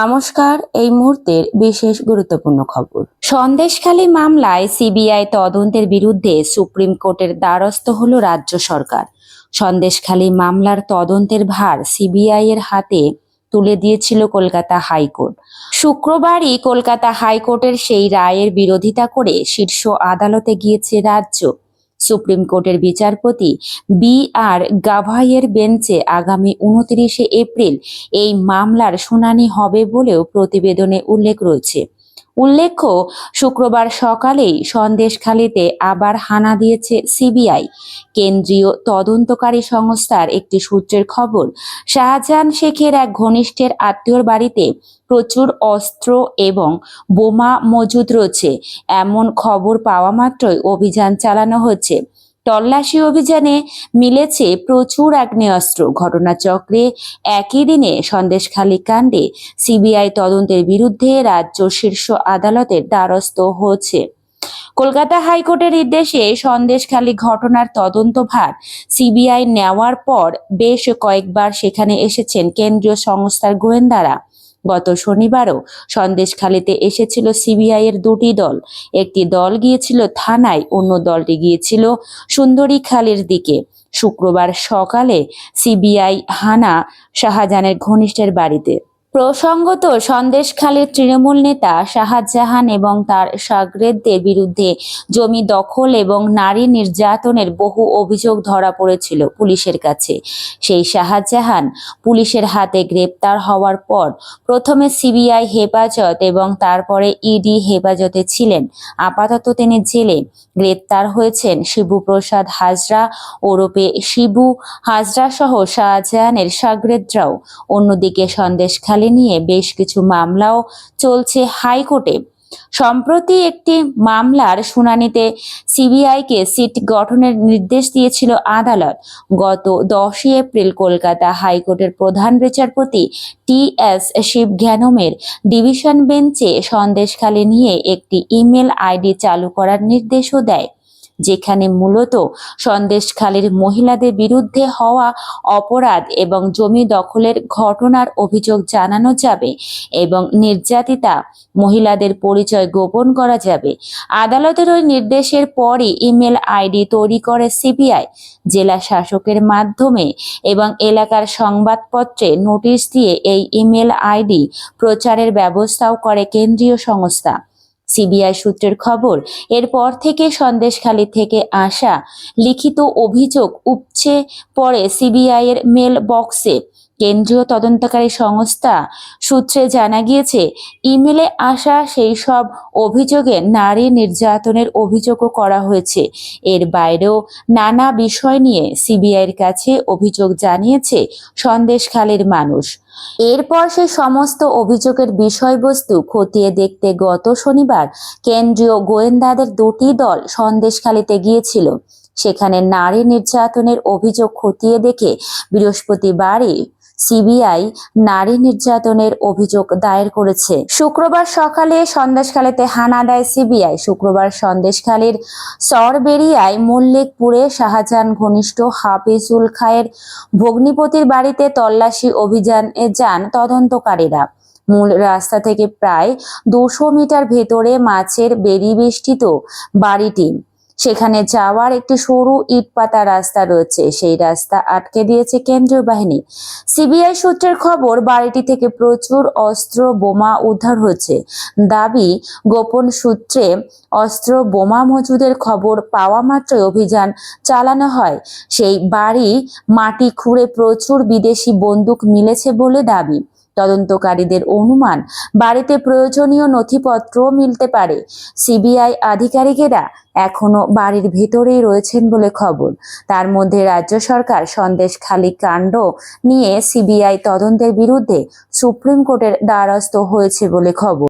নমস্কার, এই মুহূর্তের বিশেষ গুরুত্বপূর্ণ খবর। সন্দেশখালী মামলায় সিবিআই তদন্তের বিরুদ্ধে সুপ্রিম কোর্টের দ্বারস্থ হল রাজ্য সরকার। সন্দেশখালী মামলার তদন্তের ভার সিবিআই এর হাতে তুলে দিয়েছিল কলকাতা হাইকোর্ট। শুক্রবারই কলকাতা হাইকোর্টের সেই রায়ের বিরোধিতা করে শীর্ষ আদালতে গিয়েছে রাজ্য। সুপ্রিম কোর্টের বিচারপতি বি আর গাভাইয়ের বেঞ্চে আগামী উনত্রিশে এপ্রিল এই মামলার শুনানি হবে বলেও প্রতিবেদনে উল্লেখ রয়েছে। উল্লেখ্য, শুক্রবার সকালেই সন্দেশখালীতে আবার হানা দিয়েছে সিবিআই। কেন্দ্রীয় তদন্তকারী সংস্থার একটি সূত্রের খবর, শাহজাহান শেখের এক ঘনিষ্ঠের আত্মীয়র বাড়িতে প্রচুর অস্ত্র এবং বোমা মজুদ রয়েছে। এমন খবর পাওয়া মাত্রই অভিযান চালানো হচ্ছে। তল্লাশি অভিযানে মিলেছে প্রচুর আগ্নেয়াস্ত্র। ঘটনাচক্রে একই দিনে সন্দেশখালী কাণ্ডে সিবিআই তদন্তের বিরুদ্ধে রাজ্য শীর্ষ আদালতের দ্বারস্থ হচ্ছে কলকাতা হাইকোর্টের নির্দেশে সন্দেশখালী ঘটনার তদন্তভার সিবিআই নেওয়ার পর বেশ কয়েকবার সেখানে এসেছেন কেন্দ্রীয় সংস্থার গোয়েন্দারা। গত শনিবারও সন্দেশখালিতে এসেছিল সিবিআই এর দুটি দল। একটি দল গিয়েছিল থানায়, অন্য দলটি গিয়েছিল সুন্দরীখালীর দিকে। শুক্রবার সকালে সিবিআই হানা শাহজাহানের ঘনিষ্ঠের বাড়িতে। প্রসঙ্গত, সন্দেশখালীর তৃণমূল নেতা শাহজাহান এবং তার সাগরেদদের বিরুদ্ধে জমি দখল এবং নারী নির্যাতনের বহু অভিযোগ ধরা পড়েছিল পুলিশের কাছে। সেই শাহজাহান পুলিশের হাতে গ্রেপ্তার হওয়ার পর প্রথমে সিবিআই হেফাজত এবং তারপরে ইডি হেফাজতে ছিলেন। আপাতত তিনি জেলে। গ্রেপ্তার হয়েছেন শিবুপ্রসাদ হাজরা ওরপে শিবু হাজরা সহ শাহজাহানের সাগরেদরাও। অন্যদিকে সন্দেশখালী নিয়ে বেশ কিছু মামলাও চলছে হাইকোর্টে। সম্প্রতি একটি মামলার শুনানিতে সিবিআইকে সিট গঠনের নির্দেশ দিয়েছিল আদালত। গত দশই এপ্রিল কলকাতা হাইকোর্টের প্রধান বিচারপতি টি এস শিবজ্ঞানমের ডিভিশন বেঞ্চে সন্দেশখালী নিয়ে একটি ইমেল আইডি চালু করার নির্দেশও দেয়। যেখানে মূলত সন্দেশখালীর মহিলাদের বিরুদ্ধে হওয়া অপরাধ এবং জমি দখলের ঘটনার অভিযোগ জানানো যাবে এবং নির্যাতিতা মহিলাদের পরিচয় গোপন করা যাবে। আদালতের ওই নির্দেশের পরই ইমেল আইডি তৈরি করে সিবিআই, জেলা শাসকের মাধ্যমে এবং এলাকার সংবাদপত্রে নোটিশ দিয়ে এই ইমেল আইডি প্রচারের ব্যবস্থাও করে কেন্দ্রীয় সংস্থা। সিবিআই সূত্রের খবর, এরপর থেকে সন্দেশখালী থেকে আসা লিখিত অভিযোগ উপচে পড়ে সিবিআই এর মেল বক্সে কেন্দ্রীয় তদন্তকারী সংস্থা সূত্রে জানা গিয়েছে, ইমেলে আসা সেই সব অভিযোগে নারী নির্যাতনের অভিযোগও করা হয়েছে। এর বাইরেও নানা বিষয় নিয়ে সিবিআইয়ের কাছে অভিযোগ জানিয়েছে সন্দেশখালীর মানুষ। এরপর সে সমস্ত অভিযোগের বিষয়বস্তু খতিয়ে দেখতে গত শনিবার কেন্দ্রীয় গোয়েন্দাদের দুটি দল সন্দেশখালীতে গিয়েছিল। সেখানে নারী নির্যাতনের অভিযোগ খতিয়ে দেখে বৃহস্পতিবারই সিবিআই নারী নির্যাতনের অভিযোগ দায়ের করেছে। শুক্রবার সকালে সন্দেশখালীতে হানা দেয় সিবিআই। শুক্রবার সন্দেশখালীর সরবেরিয়ায় মল্লিকপুরে শাহজাহান ঘনিষ্ঠ হাফিজুল খায়ের ভগ্নিপতির বাড়িতে তল্লাশি অভিযানে যান তদন্তকারীরা। মূল রাস্তা থেকে প্রায় দুশো মিটার ভেতরে মাছের বেরি বেষ্টিত বাড়িটি সেখানে যাওয়ার একটি সরু ইটপাতা রাস্তা রয়েছে। সেই রাস্তা আটকে দিয়েছে কেন্দ্রীয় বাহিনী। সিবিআই সূত্রের খবর, বাড়িটি থেকে প্রচুর অস্ত্র, বোমা উদ্ধার হয়েছে। দাবি, গোপন সূত্রে অস্ত্র, বোমা মজুদের খবর পাওয়া মাত্রই অভিযান চালানো হয়। সেই বাড়ি মাটি খুঁড়ে প্রচুর বিদেশি বন্দুক মিলেছে বলে দাবি। তদন্তকারীদের অনুমান, বাড়িতে প্রয়োজনীয় নথিপত্র মিলতে পারে। সিবিআই আধিকারিকেরা এখনও বাড়ির ভেতরেই রয়েছেন বলে খবর। তার মধ্যে রাজ্য সরকার সন্দেশ খালি কাণ্ড নিয়ে সিবিআই তদন্তের বিরুদ্ধে সুপ্রিম কোর্টের দ্বারস্থ হয়েছে বলে খবর।